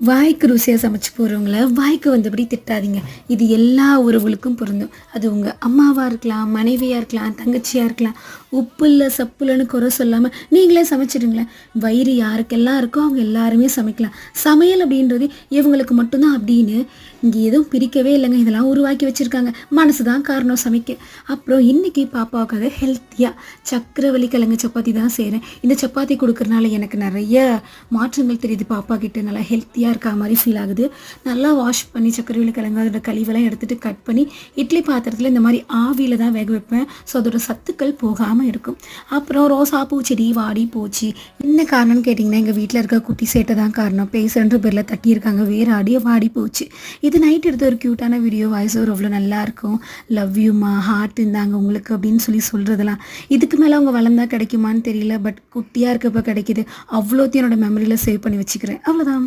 வாய்க்கு ருசியாக சமைச்சு போகிறவங்கள வாய்க்கு வந்தபடி திட்டாதீங்க. இது எல்லா உறவுகளுக்கும் பொருந்தும். அது உங்கள் அம்மாவாக இருக்கலாம் மனைவியாக இருக்கலாம் தங்கச்சியாக இருக்கலாம். உப்பு இல்லை சப்பு இல்லைன்னு குறை சொல்லாமல் நீங்களே சமைச்சிடுங்களேன். வயிறு யாருக்கெல்லாம் இருக்கோ அவங்க எல்லாருமே சமைக்கலாம். சமையல் அப்படின்றது இவங்களுக்கு மட்டும்தான் அப்படின்னு இங்கே எதுவும் பிரிக்கவே இல்லைங்க. இதெல்லாம் உருவாக்கி வச்சுருக்காங்க. மனசு தான் காரணம் சமைக்க. அப்புறம் இன்றைக்கி பாப்பாவுக்காக ஹெல்த்தியாக சக்கரவள்ளி கிழங்கு சப்பாத்தி தான் செய்கிறேன் இந்த சப்பாத்தி கொடுக்குறதுனால எனக்கு நிறைய மாற்றங்கள் தெரியுது பாப்பா கிட்ட. நல்லா ஹெல்த்தியாக இருக்கா மாதிரி ஃபீல் ஆகுது. நல்லா வாஷ் பண்ணி சக்கரவள்ளி கிழங்கு அதோட கழிவெல்லாம் எடுத்துகிட்டு கட் பண்ணி இட்லி பாத்திரத்தில் இந்த மாதிரி ஆவியில் தான் வேக வைப்பேன். ஸோ அதோட சத்துக்கள் போகாமல் இருக்கும். அப்புறம் ரோசா செடி வாடி போச்சு. என்ன காரணம்னு கேட்டிங்கன்னா எங்கள் வீட்டில் இருக்க குட்டி சேட்டை தான் காரணம். பேசுன்ற பேரில் தட்டியிருக்காங்க. வேறு ஆடியே வாடி போச்சு. இது நைட் எடுத்த ஒரு க்யூட்டான வீடியோ வாய்ஸ் ஒரு அவ்வளோ நல்லாயிருக்கும் லவ் யூமா ஹார்ட் இருந்தாங்க உங்களுக்கு அப்படின்னு சொல்லி சொல்கிறதெல்லாம் இதுக்கு மேலே அவங்க வளர்ந்தா கிடைக்குமான்னு தெரியல. பட் குட்டியாக இருக்கப்போ கிடைக்கிது. அவ்வளோத்தையும் என்னோட மெமரியில் சேவ் பண்ணி வச்சுக்கிறேன். அவ்வளோதான்